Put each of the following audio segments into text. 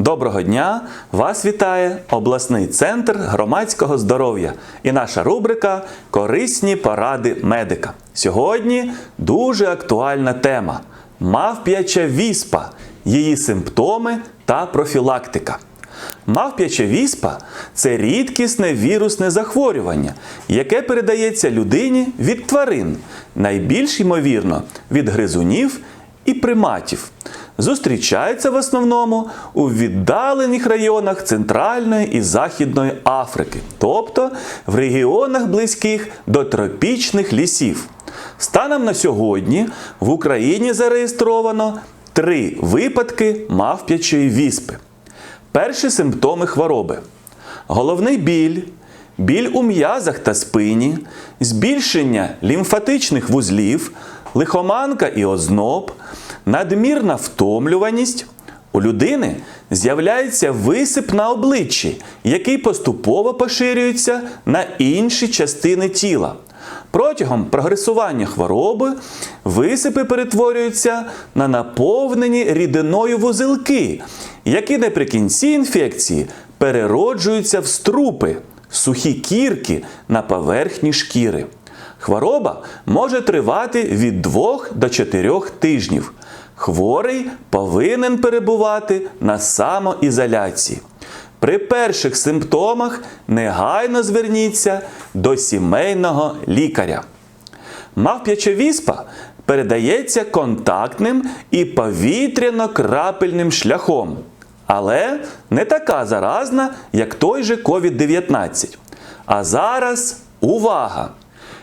Доброго дня! Вас вітає обласний центр громадського здоров'я і наша рубрика Корисні поради медика. Сьогодні дуже актуальна тема мавп'яча віспа, її симптоми та профілактика. Мавп'яча віспа це рідкісне вірусне захворювання, яке передається людині від тварин, найбільш ймовірно від гризунів і приматів. Зустрічається в основному у віддалених районах Центральної і Західної Африки, тобто в регіонах близьких до тропічних лісів. Станом на сьогодні в Україні зареєстровано три випадки мавп'ячої віспи. Перші симптоми хвороби: головний біль, біль у м'язах та спині, збільшення лімфатичних вузлів, лихоманка і озноб, надмірна втомлюваність. У людини з'являється висип на обличчі, який поступово поширюється на інші частини тіла. Протягом прогресування хвороби висипи перетворюються на наповнені рідиною вузелки, які наприкінці інфекції перероджуються в струпи, сухі кірки на поверхні шкіри. Хвороба може тривати від 2 до 4 тижнів. Хворий повинен перебувати на самоізоляції. При перших симптомах негайно зверніться до сімейного лікаря. Мавп'яча віспа передається контактним і повітряно-крапельним шляхом, але не така заразна, як той же COVID-19. А зараз увага!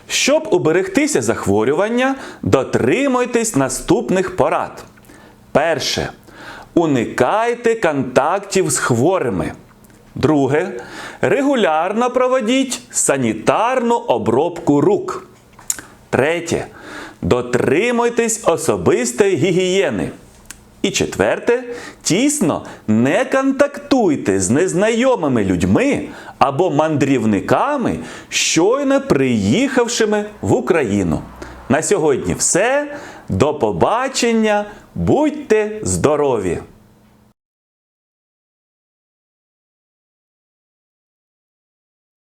Щоб уберегтися захворювання, дотримуйтесь наступних порад. Перше. Уникайте контактів з хворими. Друге. Регулярно проводіть санітарну обробку рук. Третє. Дотримуйтесь особистої гігієни. І четверте, тісно не контактуйте з незнайомими людьми або мандрівниками, щойно приїхавшими в Україну. На сьогодні все. До побачення. Будьте здорові!